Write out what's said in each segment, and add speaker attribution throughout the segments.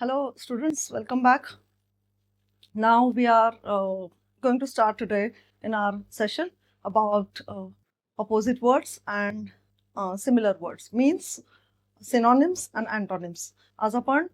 Speaker 1: Hello, students, welcome back. Now we are uh, going to start today in our session about uh, opposite words and uh, similar words, means synonyms and antonyms. आज आपण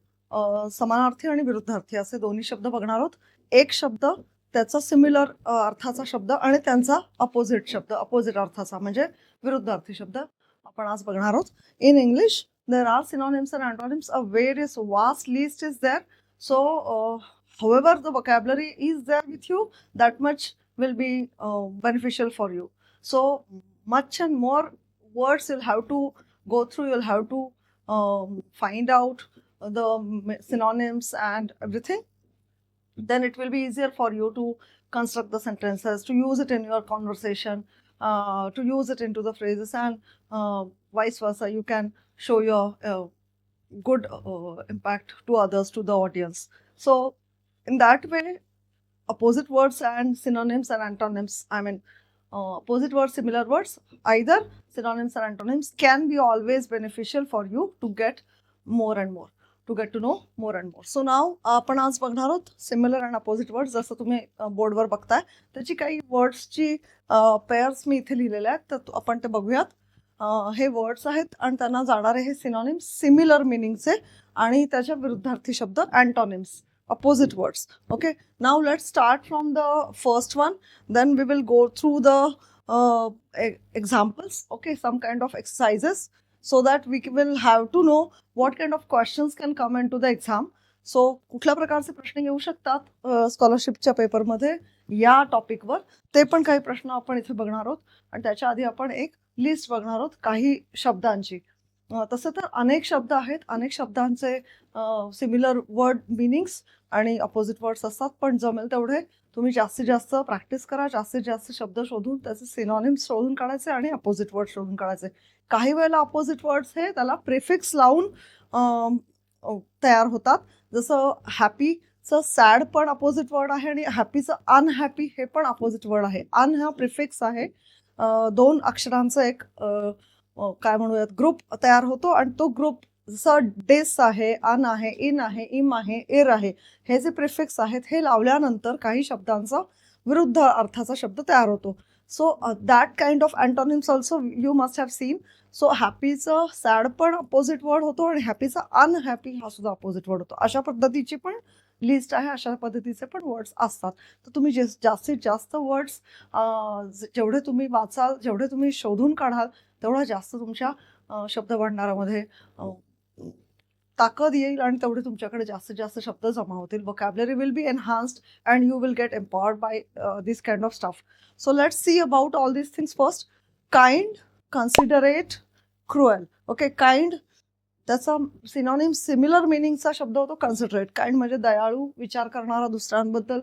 Speaker 1: समानार्थी आणि विरुद्धार्थी असे दोन्ही शब्द बघणार आहोत एक शब्द त्याचा सिमिलर अर्थाचा शब्द आणि त्यांचा अपोजिट शब्द अपोजिट अर्थाचा म्हणजे विरुद्धार्थी शब्द आपण आज बघणार आहोत in English there are synonyms and antonyms. A various vast list is there. So, uh, however, the vocabulary is there with you, that much will be uh, beneficial for you. So, much and more words you'll have to go through, you'll have to um, find out the synonyms and everything. Then it will be easier for you to construct the sentences, to use it in your conversation, uh, to use it into the phrases, and uh, vice versa. You can show your uh, good uh, impact to others, to the audience. So, in that way, opposite words and synonyms and antonyms, I mean, uh, opposite words, similar words, either synonyms or antonyms can be always beneficial for you to get more and more. To get to know more and more so now आपण आज बघणार आहोत similar and opposite words जसं तुम्ही बोर्डवर बघताय त्याची काही वर्ड्सची पेअर्स मी इथे लिहिलेल्या आहेत तर आपण ते बघूयात हे वर्ड्स आहेत आणि त्यांना जाणारे हे सिनॉनिम्स सिमिलर मिनिंगचे आणि त्याच्या विरुद्धार्थी शब्द antonyms opposite words okay now let start from the first one then we will go through the examples okay some kind of exercises so that we will have to know what kind of questions can come in to the exam so कुठल्या प्रकारचे प्रश्न येऊ शकतात स्कॉलरशिपच्या पेपरमध्ये या टॉपिकवर ते पण काही प्रश्न आपण इथे बघणार आहोत. आणि त्याच्या आधी आपण एक लिस्ट बघणार आहोत काही शब्दांची. तसं तर अनेक शब्द आहेत. अनेक शब्दांचे सिमिलर वर्ड मिनिंग्स आणि अपोजिट वर्ड्स असतात. पण जमेल तेवढे तुम्ही जास्तीत जास्त प्रॅक्टिस करा. जास्तीत जास्त शब्द शोधून त्याचे सिनॉनिम्स शोधून काढायचे आणि अपोजिट वर्ड शोधून काढायचे. काही वेळेला अपोजिट वर्ड्स हे त्याला प्रिफिक्स लावून तयार होतात. जसं हॅपीचं सॅड पण अपोजिट वर्ड आहे आणि हॅपीचं अनहॅपी हे पण अपोजिट वर्ड आहे. अन हा प्रिफिक्स आहे. दोन अक्षरांचं एक काय म्हणूयात ग्रुप तयार होतो आणि तो ग्रुप जसं डेस आहे अन आहे इन आहे इम आहे एर आहे हे जे प्रिफिक्स आहेत हे लावल्यानंतर काही शब्दांचा विरुद्ध अर्थाचा शब्द तयार होतो. So that kind of antonyms also you must have seen so हॅपीचं sad पण अपोजिट वर्ड होतो आणि हॅपीचा अनहॅपी हा सुद्धा अपोजिट वर्ड होतो. अशा पद्धतीची पण लिस्ट आहे अशा पद्धतीचे पण वर्ड्स असतात. तर तुम्ही जे जास्तीत जास्त वर्ड्स जेवढे तुम्ही वाचाल जेवढे तुम्ही शोधून काढाल तेवढा जास्त तुमच्या शब्द भांडारामध्ये ताकद येईल आणि तेवढे तुमच्याकडे जास्तीत जास्त शब्द जमा होतील. Vocabulary will be enhanced and you will get empowered by this kind of stuff so let's see about all this things first kind considerate cruel okay kind त्याचा सिनॉनिम सिमिलर मिनिंगचा शब्द होतो कन्सन्ट्रेट काइंड म्हणजे दयाळू विचार करणारा दुसऱ्यांबद्दल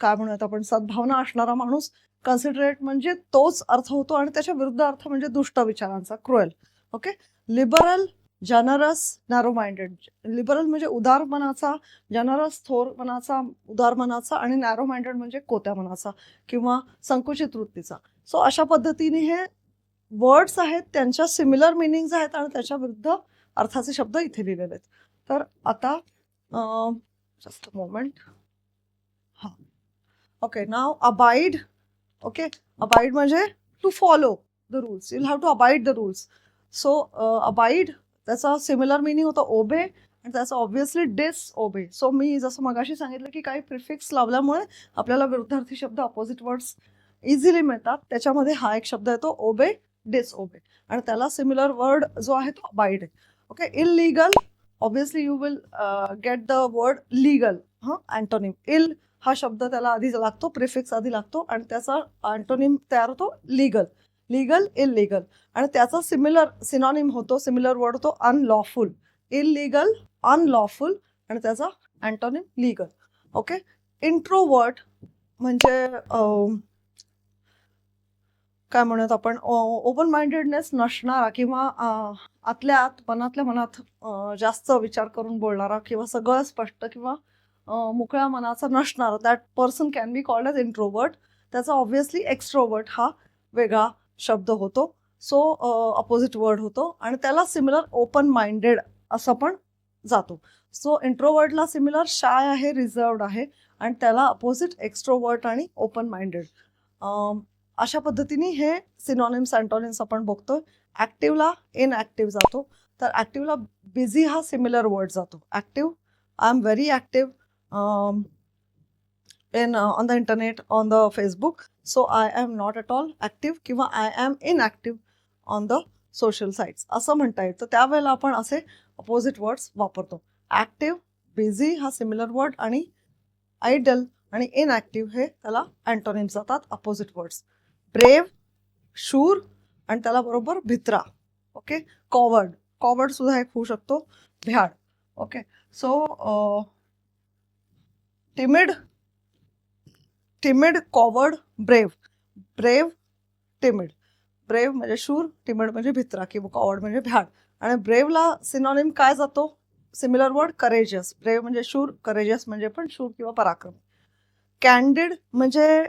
Speaker 1: काय म्हणूयात आपण सद्भावना असणारा माणूस. कन्सिडरेट म्हणजे तोच अर्थ होतो आणि त्याच्या विरुद्ध अर्थ म्हणजे दुष्ट विचारांचा cruel okay liberal generous narrow minded liberal म्हणजे उदार मनाचा जनरस थोर मनाचा उदार मनाचा आणि नॅरो माइंडेड म्हणजे कोत्या मनाचा किंवा संकुचित वृत्तीचा. सो अशा पद्धतीने हे वर्ड्स आहेत त्यांच्या सिमिलर मिनिंग्स आहेत आणि त्याच्या विरुद्ध अर्थाचे शब्द इथे लिहिलेले आहेत. तर आता जस्ट मोमेंट हां. Okay now abide okay abide म्हणजे to follow the rules you have to abide the rules so abide त्याचा सिमिलर मिनिंग होतं ओबे आणि त्याचा ऑब्व्हियसली डिस ओबे सो मी जसं मगाशी सांगितलं की काही प्रिफिक्स लावल्यामुळे आपल्याला विरुद्धार्थी शब्द अपोजिट वर्ड्स इझिली मिळतात. त्याच्यामध्ये हा एक शब्द येतो ओबे डिस ओबे आणि त्याला सिमिलर वर्ड जो आहे तो अबाईड आहे. Okay illegal obviously you will get the word legal हां अँटोनिम इल हा शब्द त्याला आधी लागतो प्रिफिक्स आधी लागतो आणि त्याचा अँटोनिम तयार होतो लीगल लीगल इलिगल आणि त्याचा सिमिलर सिनॉनिम होतो सिमिलर वर्ड होतो अनलॉफुल इलिगल अनलॉफुल आणि त्याचा अँटोनिम लीगल ओके इंट्रोवर्ट म्हणजे um, काय म्हणूयात आपण? ओपन माइंडेडनेस नसणारा किंवा आतल्या आत मनातल्या मनात जास्त विचार करून बोलणारा किंवा सगळं स्पष्ट किंवा मोकळ्या मनाचा नसणारा that person can be called as introvert त्याचा ऑब्व्हियसली एक्स्ट्रोवर्ट हा वेगळा शब्द होतो. सो अपोजिट वर्ड होतो. आणि त्याला सिमिलर ओपन माइंडेड असं पण जातो. सो इंट्रोवर्टला सिमिलर शाय आहे रिझर्वड आहे. आणि त्याला अपोजिट एक्स्ट्रोवर्ट आणि ओपन माइंडेड अशा पद्धतीने हे सिनॉनिम्स अँटॉनिम्स आपण बघतोय. ॲक्टिव्हला इनॲक्टिव्ह जातो. तर ॲक्टिव्हला बिझी हा सिमिलर वर्ड जातो. Active I am very active in on the internet on the Facebook so I am not at all active किंवा I am inactive on the social sites असं म्हणता येईल तर त्यावेळेला आपण असे अपोजिट वर्ड्स वापरतो. ॲक्टिव्ह बिझी हा सिमिलर वर्ड आणि आयडल आणि इनॲक्टिव्ह हे त्याला अँटोनिम्स जातात अपोजिट वर्ड्स ब्रेव शूर आणि त्याला बरोबर भित्रा. Okay coward. कॉवर्ड सुद्धा एक होऊ शकतो. भ्याड. Okay so timid timid coward brave brave timid brave म्हणजे शूर टिमिड म्हणजे भित्रा किंवा कॉवर्ड म्हणजे भ्याड. आणि ब्रेवला सिनॉनिम काय जातो? सिमिलर वर्ड करेजियस ब्रेव म्हणजे शूर करेजियस म्हणजे पण शूर किंवा पराक्रम. कॅन्डिड म्हणजे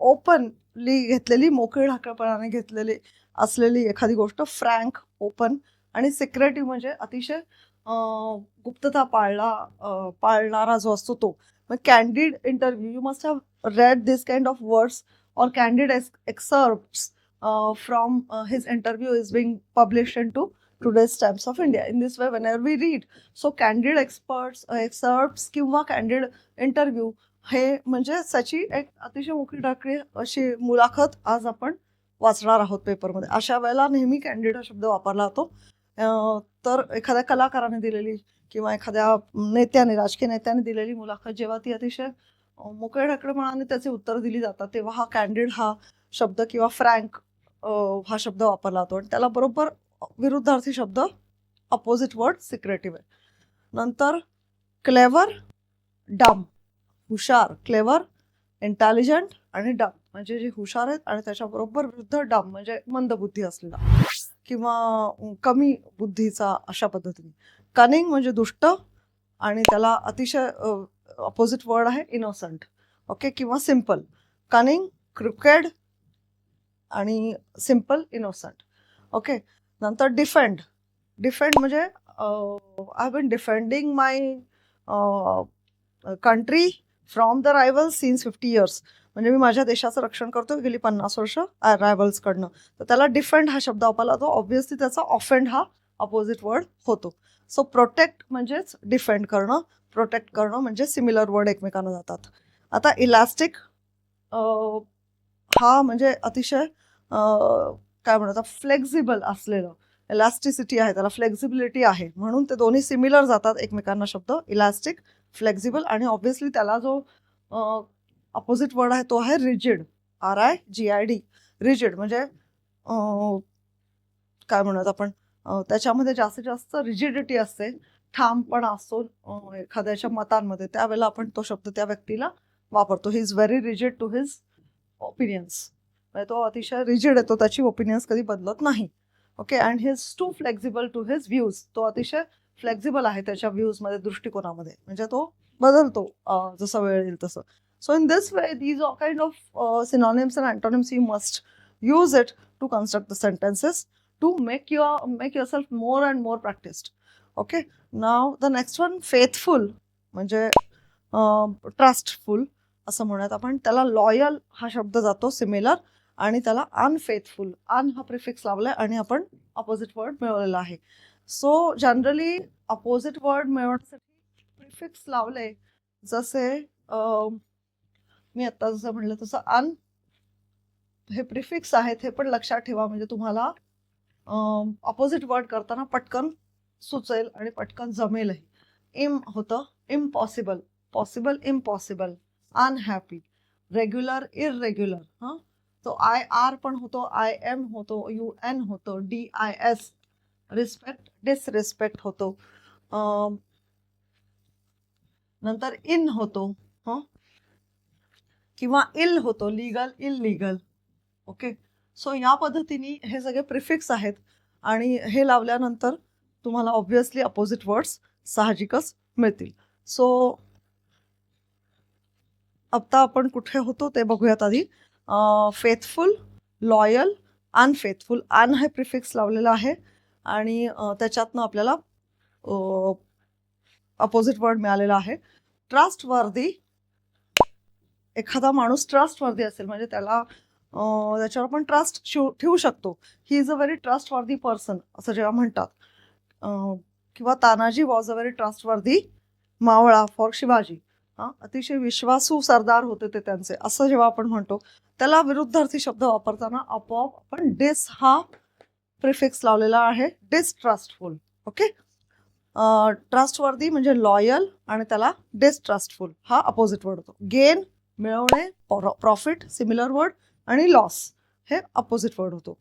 Speaker 1: ओपन आपली घेतलेली मोकळी ढाकळपणाने घेतलेली असलेली एखादी गोष्ट फ्रँक ओपन आणि सिक्रेटिव्ह म्हणजे अतिशय गुप्तता पाळला पाळणारा जो असतो तो. मग candid interview you must have read this kind of words or candid ex excerpts from his interview is being publish in to today's Times of India in this way whenever we read so candid experts excerpts किंवा candid interview हे म्हणजे त्याची एक अतिशय मोठी टाकळी अशी मुलाखत आज आपण वाचणार आहोत पेपरमध्ये. अशा वेळेला नेहमी कॅन्डिड हा शब्द वापरला जातो. तर एखाद्या कलाकाराने दिलेली किंवा एखाद्या नेत्याने राजकीय नेत्याने दिलेली मुलाखत जेव्हा ती अतिशय अ, मोकळ्या ढाकळपणाने त्याचे उत्तर दिली जातात तेव्हा हा कॅन्डिड हा शब्द किंवा फ्रँक हा शब्द वापरला जातो. आणि त्याला बरोबर विरुद्धार्थी शब्द अपोजिट वर्ड सिक्रेटिव्ह आहे. नंतर क्लेवर डम हुशार क्लेवर इंटेलिजंट आणि डम म्हणजे जे हुशार आहेत आणि त्याच्याबरोबर वृद्ध डम म्हणजे मंदबुद्धी असलेला किंवा कमी बुद्धीचा अशा पद्धतीने. कनिंग म्हणजे दुष्ट आणि त्याला अतिशय अपोजिट वर्ड आहे इनोसंट ओके किंवा सिंपल कनिंग क्रिकेड आणि सिंपल इनोसंट ओके नंतर डिफेंड डिफेंड म्हणजे I been defending my country from the rival since fifty years म्हणजे मी माझ्या देशाचं रक्षण करतो गेली पन्नास वर्ष रायवल्सकडनं तर त्याला डिफेंड हा शब्द वापरला जातो. ऑब्व्हियसली त्याचा ऑफेंड हा अपोजिट वर्ड होतो. सो प्रोटेक्ट म्हणजेच डिफेंड करणं प्रोटेक्ट करणं म्हणजे सिमिलर वर्ड एकमेकांना जातात. आता इलास्टिक हा म्हणजे अतिशय काय म्हणतात फ्लेक्झिबल असलेलं. इलास्टिसिटी आहे त्याला फ्लेक्झिबिलिटी आहे. म्हणून ते दोन्ही सिमिलर जातात एकमेकांना शब्द. इलास्टिक फ्लेक्झिबल आणि ऑब्व्हियसली त्याला जो अपोजिट वर्ड आहे तो आहे rigid R I G I D rigid म्हणजे काय म्हणत आपण? त्याच्यामध्ये जास्तीत जास्त रिजिडिटी असते. ठामपणा असतो एखाद्याच्या मतांमध्ये. त्यावेळेला आपण तो शब्द त्या व्यक्तीला वापरतो. He is very rigid to his opinions म्हणजे तो अतिशय रिजिड आहे तो त्याची ओपिनियन्स कधी बदलत नाही. Okay and his to flexible to his views तो अतिशय फ्लेक्झिबल आहे त्याच्या व्ह्यूजमध्ये दृष्टिकोनामध्ये. म्हणजे तो बदलतो जसा वेळ येईल तसं. So in this way these uh kind of synonyms and antonyms you must use it to construct the sentences to make your make yourself more and more practised okay now the next one faithful म्हणजे trustful असं म्हणूयात आपण. त्याला loyal हा शब्द जातो similar आणि त्याला अनफेथफुल अन हा प्रिफिक्स लावलाय आणि आपण अपोजिट वर्ड मिळवलेला आहे. सो जनरली अपोजिट वर्ड मिळवण्यासाठी प्रिफिक्स लावले. जसे मी आता जसं म्हणलं तसं अन हे प्रिफिक्स आहेत हे पण लक्षात ठेवा. म्हणजे तुम्हाला अपोजिट वर्ड करताना पटकन सुचेल आणि पटकन जमेलही. इम होतं impossible possible impossible unhappy regular irregular हां? तो आय आर पण होतो आय एम होतो यू एन होतो D I S respect disrespect होतो. नंतर इन होतो. हं? किंवा इल होतो लिगल इललिगल ओके सो या पद्धतीने हे सगळे प्रिफिक्स आहेत. आणि हे लावल्यानंतर तुम्हाला ऑब्व्हियसली अपोजिट वर्ड्स साहजिकच मिळतील. सो आता आपण कुठे होतो ते बघूयात आधी. फेथफुल लॉयल अनफेथफुल अन हे प्रिफिक्स लावलेलं आहे. आणि त्याच्यातनं आपल्याला अपोजिट वर्ड मिळालेला आहे. ट्रस्ट वर्दी एखादा माणूस ट्रस्ट वर्दी असेल म्हणजे त्याला त्याच्यावर आपण ट्रस्ट ठेवू शकतो. He is a very trustworthy person असं जेव्हा म्हणतात. किंवा Tanaji was a very trustworthy mavla for Shivaji. हा अतिशय विश्वासू सरदार होते ते त्यांचे असं जेव्हा आपण म्हणतो. त्याला विरुद्धार्थी शब्द वापरताना आपोआप आपण डिस हा प्रिफिक्स लावलेला आहे. डिस्ट्रस्टफुल ओके ट्रस्टवर्दी म्हणजे लॉयल आणि त्याला डिस्ट्रस्टफुल हा अपोजिट वर्ड होतो. गेन मिळवणे प्रॉफिट सिमिलर वर्ड आणि लॉस हे अपोजिट वर्ड होतो.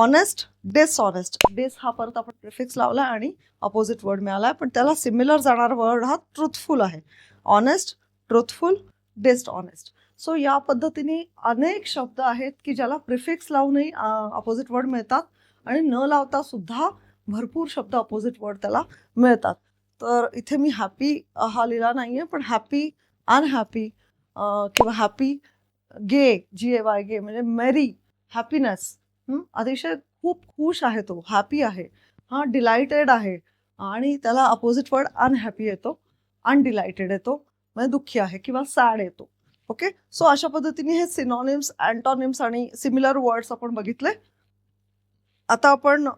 Speaker 1: ऑनेस्ट डिसऑनेस्ट डिस हा परत आपण प्रिफिक्स लावला आणि अपोजिट वर्ड मिळाला पण त्याला सिमिलर जाणारा वर्ड हा ट्रुथफुल आहे. ऑनेस्ट ट्रुथफुल डिसऑनेस्ट सो या पद्धतीने अनेक शब्द आहेत की ज्याला प्रिफिक्स लावूनही अपोजिट वर्ड मिळतात. आणि न लावता सुद्धा भरपूर शब्द अपोजिट वर्ड त्याला मिळतात. तर इथे मी हॅपी हा लिहिला नाही आहे पण हॅपी अनहॅपी किंवा happy gay G A Y gay म्हणजे मेरी हॅपीनेस अतिशय खूप खुश आहे तो हॅपी आहे. हा डिलायटेड आहे. आणि त्याला अपोजिट वर्ड अनहॅपी येतो अनडिलायटेड येतो म्हणजे दुःखी आहे किंवा सॅड येतो. ओके सो अशा पद्धतीने हे सिनॉनिम्स अँटॉनिम्स आणि सिमिलर वर्ड्स आपण बघितले. आता आपण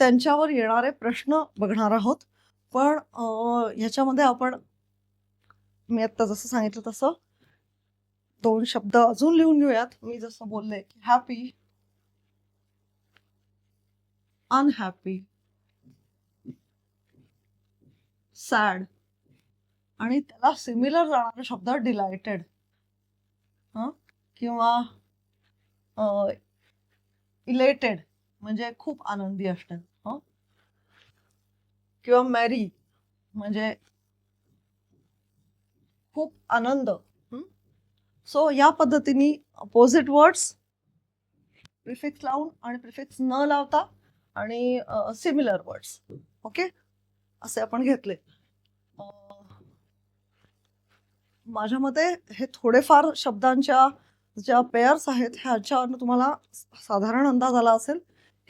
Speaker 1: त्यांच्यावर येणारे प्रश्न बघणार आहोत. पण ह्याच्यामध्ये आपण मी आत्ता जसं सांगितलं तसं दोन शब्द अजून लिहून घेऊयात. मी जसं बोलले की हॅपी अनहॅपी सॅड आणि त्याला सिमिलर जाणारा शब्द डिलायटेड किंवा इलेटेड म्हणजे खूप आनंदी असणे किंवा मॅरी म्हणजे खूप आनंद सो या पद्धतीने अपोजिट वर्ड्स प्रिफिक्स लावून आणि प्रिफिक्स न लावता आणि सिमिलर वर्ड्स ओके असे आपण घेतले. माझ्या मते हे थोडेफार शब्दांच्या ज्या पेअर्स आहेत ह्याच्यावर तुम्हाला साधारण अंदाज आला असेल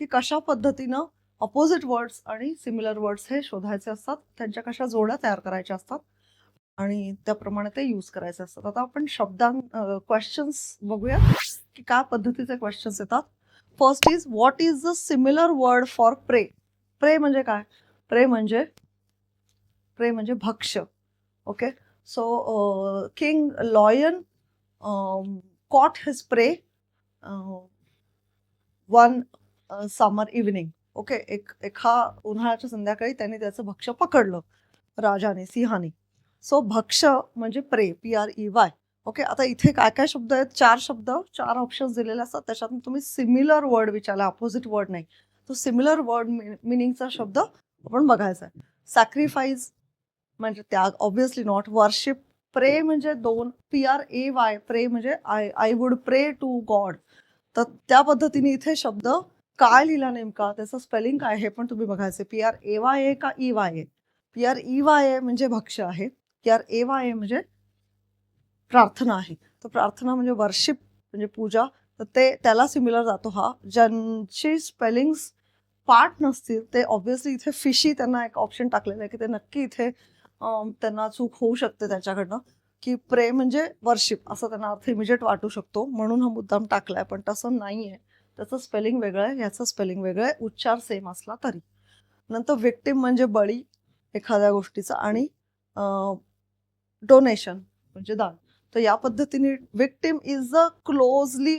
Speaker 1: की कशा पद्धतीनं अपोजिट वर्ड्स आणि सिमिलर वर्ड्स हे शोधायचे असतात त्यांच्या कशा जोड्या तयार करायच्या असतात आणि त्याप्रमाणे ते यूज करायचे असतात. आता आपण शब्दां क्वेश्चन्स बघूया की काय पद्धतीचे क्वेश्चन्स येतात. First is what is the similar word for prey prey म्हणजे काय? प्रे म्हणजे प्रे म्हणजे भक्ष okay so king lion caught his prey one summer evening. Okay एक एका उन्हाळ्याच्या संध्याकाळी त्यांनी त्याचं भक्ष पकडलं राजाने सिंहाने. सो भक्ष म्हणजे prey P R E Y okay आता इथे काय काय शब्द आहेत? चार शब्द चार ऑप्शन्स दिलेले असतात. त्याच्यातून तुम्ही सिमिलर वर्ड विचारला अपोजिट वर्ड नाही. तो सिमिलर वर्ड मिनिंगचा शब्द आपण बघायचा आहे. सॅक्रिफाईस म्हणजे त्याग ऑब्विसली नॉट वर्शिप प्रे म्हणजे दोन P R A Y pray म्हणजे I I would pray to God. तर त्या पद्धतीने इथे शब्द काय लिहिला नेमका? त्याचं स्पेलिंग काय हे पण तुम्ही बघायचे P R A Y A का E Y A? P R E Y A म्हणजे भक्ष्य आहे. P R A Y A म्हणजे प्रार्थना आहे. तर प्रार्थना म्हणजे वर्शिप म्हणजे पूजा. तर ते त्याला सिमिलर जातो हा. ज्यांची स्पेलिंग्स पाठ नसतील ते ऑब्व्हियसली इथे फिशी त्यांना एक ऑप्शन टाकलेलं आहे की ते नक्की इथे त्यांना चूक होऊ शकते त्याच्याकडनं की प्रे म्हणजे वर्शिप असं त्यांना अर्थ इमिजिएट वाटू शकतो. म्हणून हा मुद्दाम टाकलाय पण तसं नाही आहे त्याचं स्पेलिंग वेगळं आहे ह्याचं स्पेलिंग वेगळं आहे उच्चार सेम असला तरी. नंतर विक्टिम म्हणजे बळी एखाद्या गोष्टीचा आणि डोनेशन म्हणजे दान. तर या पद्धतीने victim is a closely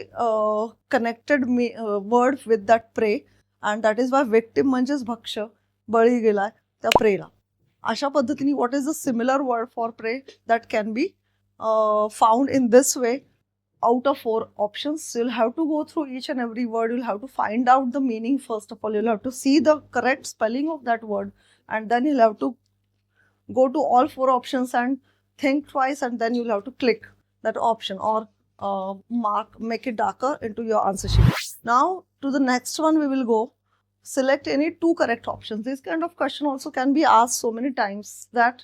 Speaker 1: connected me word with that prey and that is why victim म्हणजेच भक्ष्य बळी गेलाय त्या प्रेला अशा पद्धतीने what is a similar word for pray that can be found in this way out of four options you'll have to go through each and every word you'll have to find out the meaning first of all you'll have to see the correct spelling of that word and then you'll have to go to all four options and think twice and then you'll have to click that option or uh, mark make it darker into your answer sheet now to the next one we will go select any two correct options. This kind of question also can be asked so many times that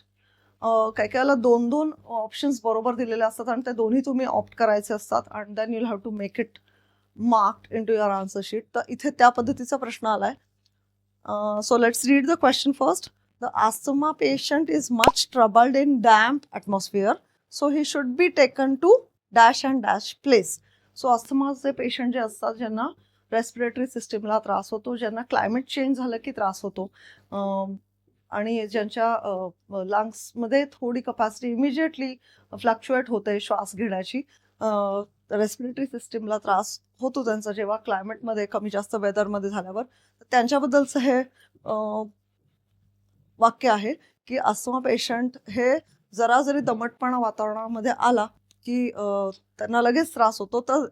Speaker 1: uh, काय काय आला दोन दोन options बरोबर दिलेले असतात आणि ते दोन्ही तुम्ही ऑप्ट करायचे असतात and then you have to make it mark in to your answer sheet तर इथे त्या पद्धतीचा प्रश्न आला आहे so let's read the question first the asthma patient is much troubled in damp atmosphere so he should be taken to dash and dash place so आस्तमाचे patient जे असतात ज्यांना रेस्पिरेटरी सिस्टीमला त्रास होतो ज्यांना क्लायमेट चेंज झालं की त्रास होतो. आणि ज्यांच्या लंग्समध्ये थोडी कपॅसिटी इमिजिएटली फ्लक्च्युएट होते श्वास घेण्याची रेस्पिरेटरी सिस्टीमला त्रास होतो त्यांचा जेव्हा क्लायमेटमध्ये कमी जास्त वेदरमध्ये झाल्यावर. तर त्यांच्याबद्दलचं हे वाक्य आहे की अस्थमा पेशंट हे जरा जरी दमटपणा वातावरणामध्ये आला की त्यांना लगेच त्रास होतो. तर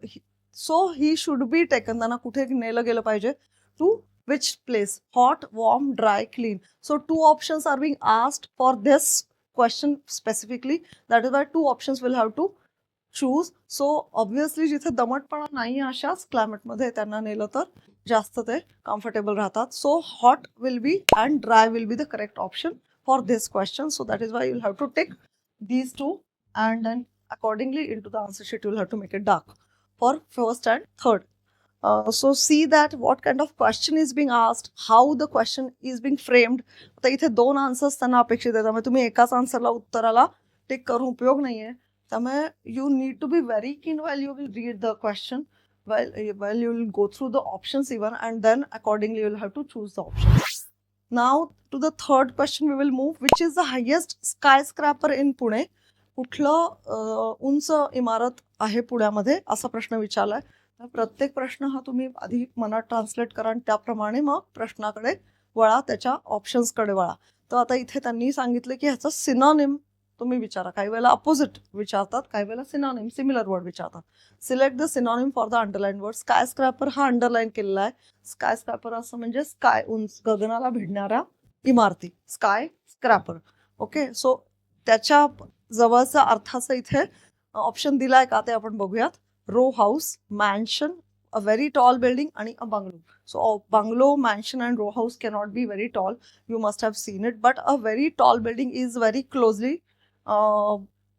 Speaker 1: so he should be taken त्यांना कुठे नेलं गेलं पाहिजे to which place hot warm dry clean so two options are being asked for this question specifically that is why two options will have to choose so obviously जिथे दमटपणा नाही आहे अशाच क्लायमेटमध्ये त्यांना नेलं तर जास्त ते कम्फर्टेबल राहतात so hot will be and dry will be the correct option for this question so that is why you'll have to take these two and then accordingly into the answer sheet you'll have to make it dark. For first and third. Uh, so see that what kind of question is being asked how the question is being framed. आता इथे दोन answers त्यांना अपेक्षित आहेत. त्यामुळे तुम्ही एकाच आन्सरला उत्तराला tick करून उपयोग नाहीये. त्यामुळे you need to be very keen well you will read the question well well you will go through the options even and then accordingly you will have to choose the option now to the third question we will move which is the highest skyscraper in Pune कुठलं उंच इमारत आहे पुण्यामध्ये? असा प्रश्न विचारलाय. तर प्रत्येक प्रश्न हा तुम्ही आधी मनात ट्रान्सलेट करा आणि त्याप्रमाणे मग प्रश्नाकडे वळा त्याच्या ऑप्शन्सकडे वळा. तर आता इथे त्यांनी सांगितलं की ह्याचं सिनॉनिम तुम्ही विचारा. काही वेळेला अपोजिट विचारतात काही वेळेला सिनॉनिम सिमिलर वर्ड विचारतात. Select the synonym for the underline word skyscraper हा अंडरलाईन केलेला आहे. स्काय स्क्रॅपर असं म्हणजे स्काय उंच गगनाला भिडणाऱ्या इमारती. स्काय स्क्रॅपर ओके सो त्याच्या जवळचा अर्थाचं इथे ऑप्शन दिलाय का ते आपण बघूयात. Row house mansion a very tall building आणि a bungalow so bungalow mansion and row house cannot be very tall you must have seen it but a very tall building is very closely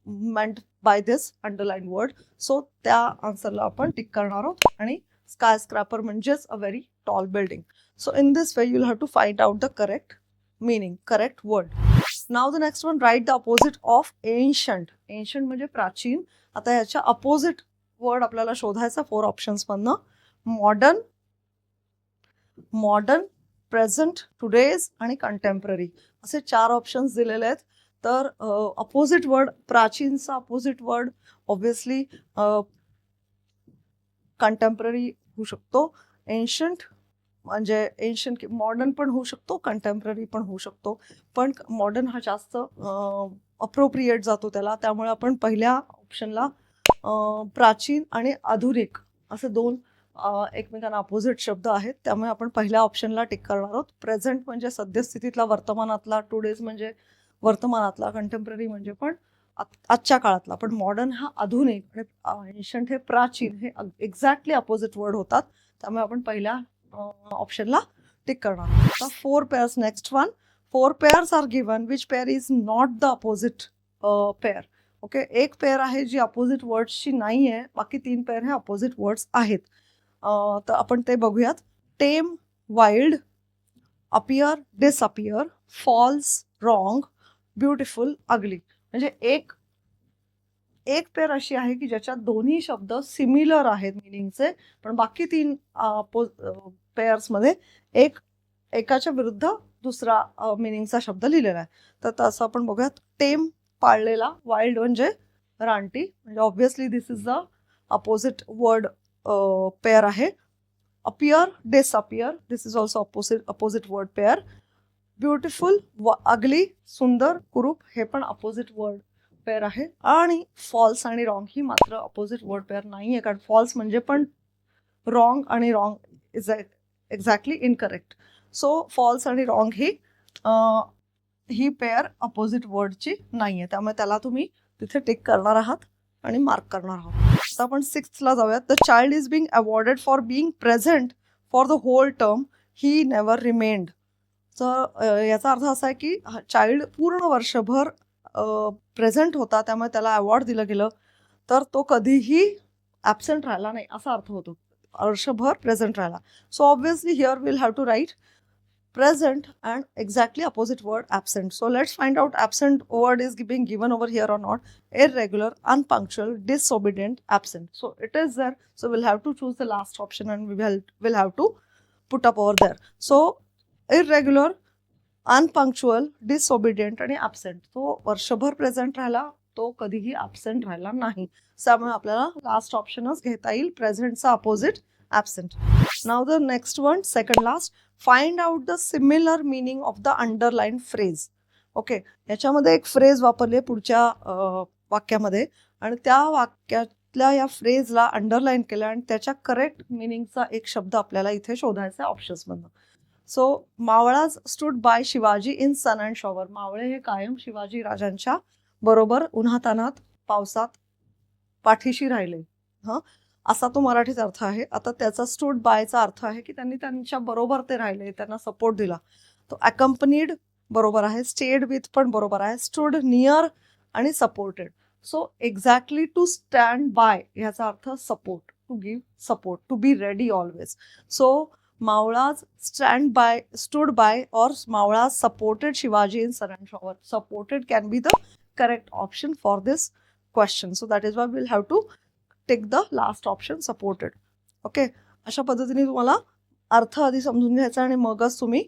Speaker 1: meant by this underline word so त्या आन्सरला आपण tick करणार आहोत. आणि skyscraper म्हणजेच a very tall building so in this way you have to find out the correct meaning correct word. Now the next one right the opposite of ancient ancient म्हणजे प्राचीन. आता याच्या opposite word आपल्याला शोधायचा four options मधनं. Modern modern present today's आणि contemporary असे चार ऑप्शन्स दिलेले आहेत. तर अपोजिट वर्ड प्राचीनचा अपोजिट वर्ड ऑब्विसली कंटेम्पररी होऊ शकतो. एन्शंट म्हणजे एन्शियंट मॉडर्न पण होऊ शकतो कंटेम्पररी पण होऊ शकतो. पण मॉडर्न हा जास्त अप्रोप्रिएट जातो त्याला. त्यामुळे आपण पहिल्या ऑप्शनला प्राचीन आणि आधुनिक असे दोन एकमेकांना अपोजिट शब्द आहेत. त्यामुळे आपण पहिल्या ऑप्शनला टिक करणार आहोत. प्रेझेंट म्हणजे सद्यस्थितीतला वर्तमानातला टुडेज म्हणजे वर्तमानातला कंटेम्पररी म्हणजे पण आजच्या काळातला. पण मॉडर्न हा आधुनिक आणि एन्शंट हे प्राचीन हे एक्झॅक्टली अपोजिट वर्ड होतात. त्यामुळे आपण पहिल्या ऑप्शनला टिक करणार आता four pairs next one four pairs are given which pair is not the opposite pair okay एक पेअर आहे जी अपोजिट वर्ड्सची नाही आहे बाकी तीन पेअर हे अपोजिट वर्ड्स आहेत. तर आपण ते बघूयात. Tame wild appear disappear false wrong beautiful ugly म्हणजे एक एक पेअर अशी आहे की ज्याच्यात दोन्ही शब्द सिमिलर आहेत मिनिंगचे पण बाकी तीन पेअर्समध्ये एक एकाच्या विरुद्ध दुसरा मिनिंगचा शब्द लिहिलेला आहे. तर तसं आपण बघूयात टेम पाळलेला वाईल्ड म्हणजे रानटी. म्हणजे obviously this is the opposite word pair आहे. Appear disappear this is also opposite opposite word pair beautiful व अगली सुंदर कुरूप हे पण अपोजिट वर्ड पेअर आहे. आणि फॉल्स आणि रॉंग ही मात्र अपोजिट वर्ड पेअर नाही आहे कारण फॉल्स म्हणजे पण रॉंग आणि wrong is exactly incorrect so false आणि रॉंग ही ही पेअर अपोजिट वर्डची नाही आहे त्यामुळे त्याला तुम्ही तिथे टिक करणार आहात आणि मार्क करणार आहात. आता आपण सिक्स्थला जाऊयात. The child is being awarded for being present for the whole term he never remained तर याचा अर्थ असा आहे की चाइल्ड पूर्ण वर्षभर प्रेझेंट होता. त्यामुळे त्याला अवॉर्ड दिलं गेलं. तर तो कधीही ॲबसेंट राहिला नाही असा अर्थ होतो. वर्षभर प्रेझेंट राहिला so obviously here will have to write present and exactly opposite word absent. So let's find out absent word is being given over here or not. Irregular, unpunctual, disobedient, absent. So it is there. So we'll have to choose the last option and we will will have to put up over there. So irregular, unpunctual disobedient आणि absent तो वर्षभर present राहिला तो कधीही absent राहिला नाही. त्यामुळे आपल्याला लास्ट ऑप्शनच घेता येईल प्रेझेंटचा opposite absent now the next one second last find out the similar meaning of the underline phrase okay याच्यामध्ये एक फ्रेज वापरली पुढच्या वाक्यामध्ये. आणि त्या वाक्यातल्या या फ्रेजला अंडरलाईन केलं आणि त्याच्या करेक्ट मिनिंगचा एक शब्द आपल्याला इथे शोधायचा आहे ऑप्शन्समधनं so mavlas stood by Shivaji in sun and shower मावळे हे कायम शिवाजी राजांच्या बरोबर उन्हातानात पावसात पाठीशी राहिले. हां? असा तो मराठीत अर्थ आहे. आता त्याचा स्टूड बायचा अर्थ आहे की त्यांनी त्यांच्या बरोबर ते राहिले त्यांना सपोर्ट दिला. तो अकंपनीड बरोबर आहे स्टेड विथ पण बरोबर आहे स्टूड नियर आणि supported so exactly to stand by ह्याचा अर्थ support to give support to be ready always so mavlas stand by stood by और mavlas supported Shivaji in sun shower supported can be the correct option for this question so that is why will have to take the last option supported okay अशा पद्धतीने तुम्हाला अर्थ आधी समजून घ्यायचा आणि मगच तुम्ही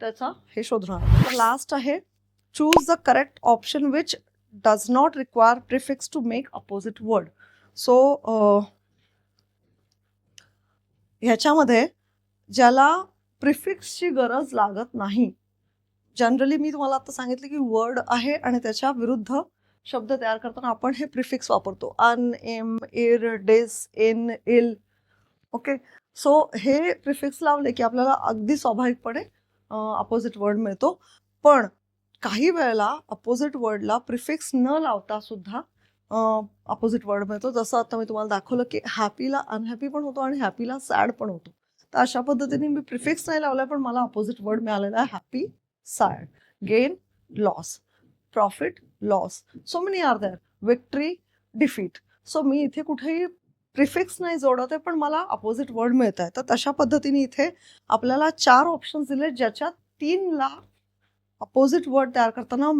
Speaker 1: त्याचा हे शोधणार. तर लास्ट आहे choose the correct option which does not require prefix to make opposite word so ह्याच्यामध्ये ज्याला प्रिफिक्सची गरज लागत नाही जनरली मी तुम्हाला आता सांगितलं की वर्ड आहे आणि त्याच्या विरुद्ध शब्द तयार करताना आपण हे प्रिफिक्स वापरतो. Un im ir dis en il okay so हे प्रिफिक्स लावले की आपल्याला अगदी स्वाभाविकपणे अपोजिट वर्ड मिळतो. पण काही वेळेला अपोजिट वर्डला प्रिफिक्स न लावता सुद्धा अपोजिट वर्ड मिळतो. जसं आता मी तुम्हाला दाखवलं की हॅपीला अनहॅपी पण होतो आणि हॅपीला सॅड पण होतो. तर अशा पद्धतीने मी प्रिफिक्स नाही लावलाय पण मला अपोजिट वर्ड मिळालेला आहे happy sire, gain loss profit loss so many are there Victory, defeat. So मी इथे कुठेही प्रिफिक्स नाही जोडत आहे पण मला अपोजिट वर्ड मिळत आहे तर तशा पद्धतीने इथे आपल्याला चार ऑप्शन्स दिले ज्याच्यात तीनला अपोजिट वर्ड तयार करताना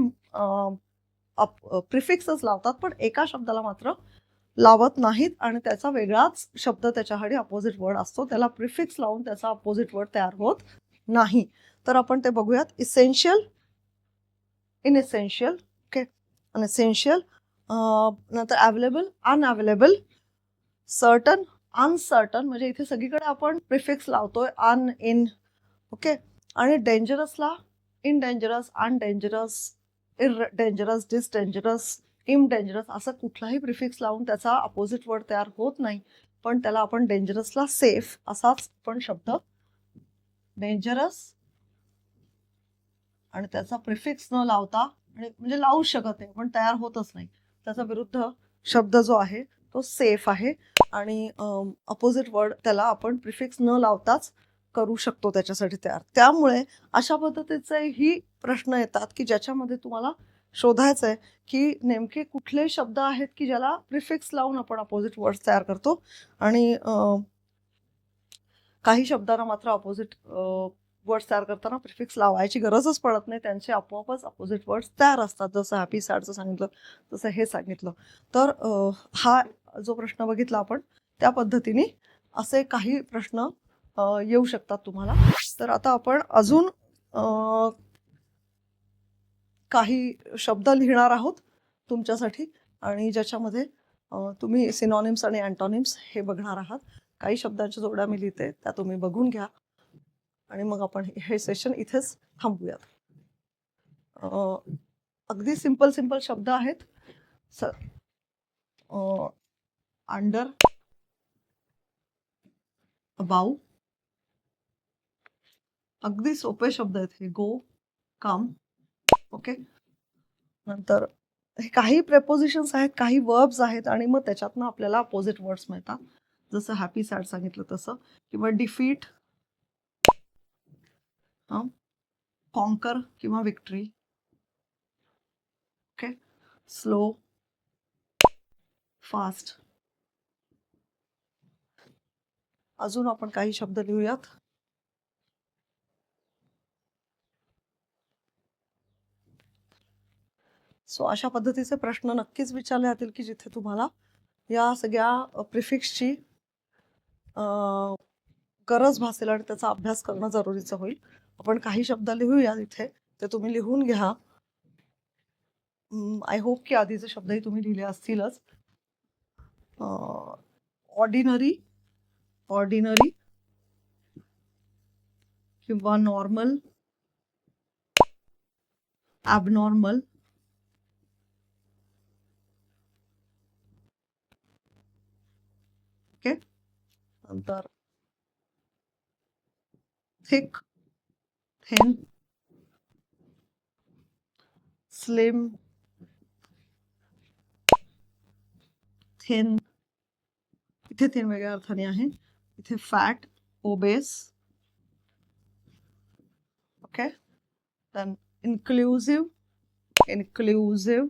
Speaker 1: प्रिफिक्सच लावतात पण एका शब्दाला मात्र लावत नाहीत आणि त्याचा वेगळाच शब्द त्याच्यासाठी अपोजिट वर्ड असतो. त्याला प्रिफिक्स लावून त्याचा अपोजिट वर्ड तयार होत नाही. तर आपण ते बघूयात. Essential in essential okay unessential नंतर अवेलेबल अनअवेलेबल सर्टन अनसर्टन म्हणजे इथे सगळीकडे आपण प्रिफिक्स लावतोय. अन इन ओके आणि डेंजरसला in dangerous undangerous ir dangerous disdangerous im dangerous असं कुठलाही प्रिफिक्स लावून त्याचा अपोजिट वर्ड तयार होत नाही. पण त्याला आपण डेंजरसला सेफ असाच पण शब्द. डेंजरस आणि त्याचा प्रिफिक्स न लावता आणि म्हणजे लावू शकत नाही पण तयार होतच नाही. त्याचा विरुद्ध शब्द जो आहे तो सेफ आहे. आणि अपोजिट वर्ड त्याला आपण प्रिफिक्स न लावताच करू शकतो त्याच्यासाठी तयार. त्यामुळे अशा पद्धतीचे ही प्रश्न येतात की ज्याच्यामध्ये तुम्हाला शोधायचं आहे की नेमके कुठले शब्द आहेत की ज्याला प्रिफिक्स लावून आपण अपोजिट वर्ड्स तयार करतो. आणि काही शब्दांना मात्र अपोजिट वर्ड्स तयार करताना प्रिफिक्स लावायची गरजच पडत नाही. त्यांचे आपोआपच अपोजिट वर्ड्स तयार असतात. जसं हॅपी सॅडचं सांगितलं तसं हे सांगितलं. तर हा जो प्रश्न बघितला आपण त्या पद्धतीने असे काही प्रश्न येऊ शकतात तुम्हाला. तर आता आपण अजून काही शब्द लिहिणार आहोत तुमच्यासाठी आणि ज्याच्यामध्ये तुम्ही सिनॉनिम्स आणि अँटॉनिम्स हे बघणार आहात. काही शब्दांच्या जोड्या मी लिहिते त्या तुम्ही बघून घ्या. आणि मग आपण हे सेशन इथेच थांबूयात. अगदी सिंपल सिंपल शब्द आहेत. स अंडर अबाऊ अगदी सोपे शब्द आहेत हे. गो काम ओके? नंतर हे काही प्रेपोजिशन्स आहेत काही वर्ब्स आहेत आणि मग त्याच्यातनं आपल्याला अपोजिट वर्ड्स मिळतात. जसं हॅपी सॅड सांगितलं तसं. किंवा डिफीट कॉन्कर किंवा विक्ट्री ओके स्लो फास्ट अजून आपण काही शब्द लिहूयात. सो अशा पद्धतीचे प्रश्न नक्कीच विचारले जातील की जिथे तुम्हाला या सगळ्या प्रिफिक्सची गरज भासेल आणि त्याचा अभ्यास करणं जरुरीचं होईल. आपण काही शब्द लिहूया इथे ते तुम्ही लिहून घ्या. आय होप की आधीचे शब्दही तुम्ही लिहिले असतीलच. ऑर्डिनरी ऑर्डिनरी किंवा नॉर्मल ॲबनॉर्मल ओके नंतर थिक थिन स्लिम थिन इथे तीन वेगळ्या अर्थाने आहे इथे fat obese okay then inclusive inclusive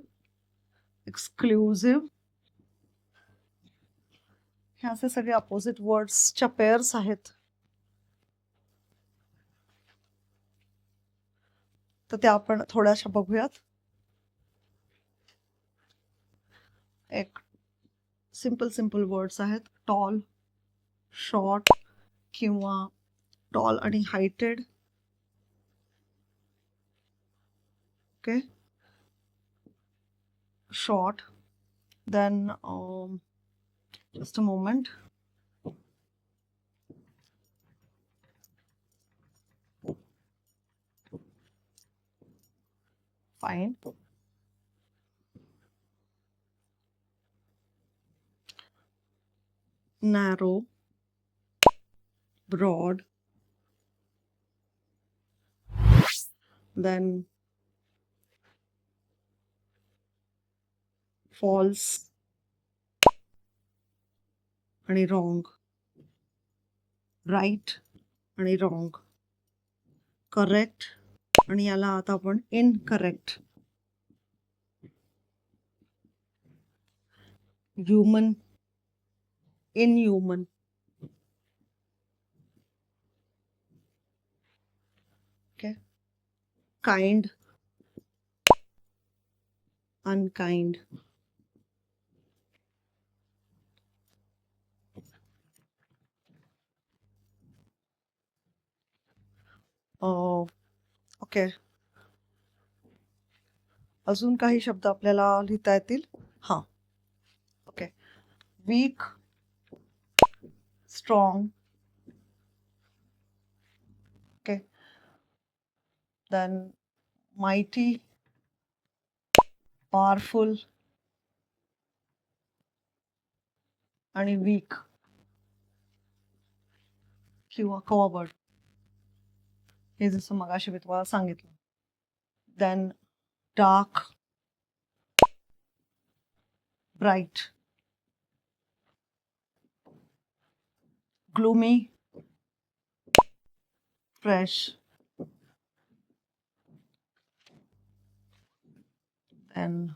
Speaker 1: exclusive हे असे सगळे अपोजिट वर्ड्सच्या पेअर्स आहेत तर त्या आपण थोड्याशा बघूयात. एक सिंपल सिंपल वर्ड्स आहेत. टॉल शॉर्ट किंवा टॉल आणि heighted okay short then just a moment fine narrow broad then false आणि रॉंग राईट आणि रॉंग करेक्ट आणि याला आता आपण incorrect human inhuman kind unkind okay. अजून काही शब्द आपल्याला लिहिता येतील? हां. Okay. Weak strong okay. Then mighty powerful आणि वीक किंवा कॉवर्ड हे जसं मगाशी मी तुम्हाला सांगितलं. Then dark bright gloomy fresh then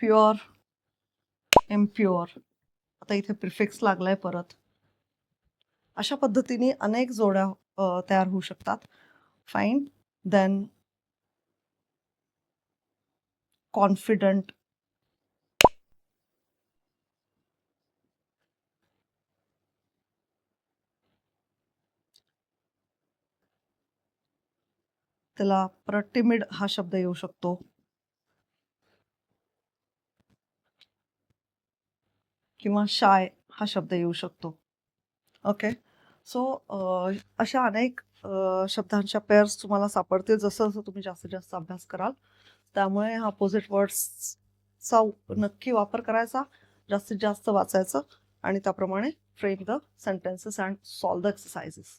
Speaker 1: pure impure आता इथे प्रिफिक्स लागलाय परत. अशा पद्धतीने अनेक जोड्या तयार होऊ शकतात. फाईन देन कॉन्फिडंट त्याला परत टिमिड हा शब्द येऊ शकतो. किंवा शाय हा शब्द येऊ शकतो. ओके सो अशा अनेक शब्दांच्या पेअर्स तुम्हाला सापडतील जसं जसं तुम्ही जास्तीत जास्त अभ्यास कराल. त्यामुळे हा अपोजिट वर्ड्सचा नक्की वापर करायचा जास्तीत जास्त वाचायचं आणि त्याप्रमाणे frame the sentences and solve the exercises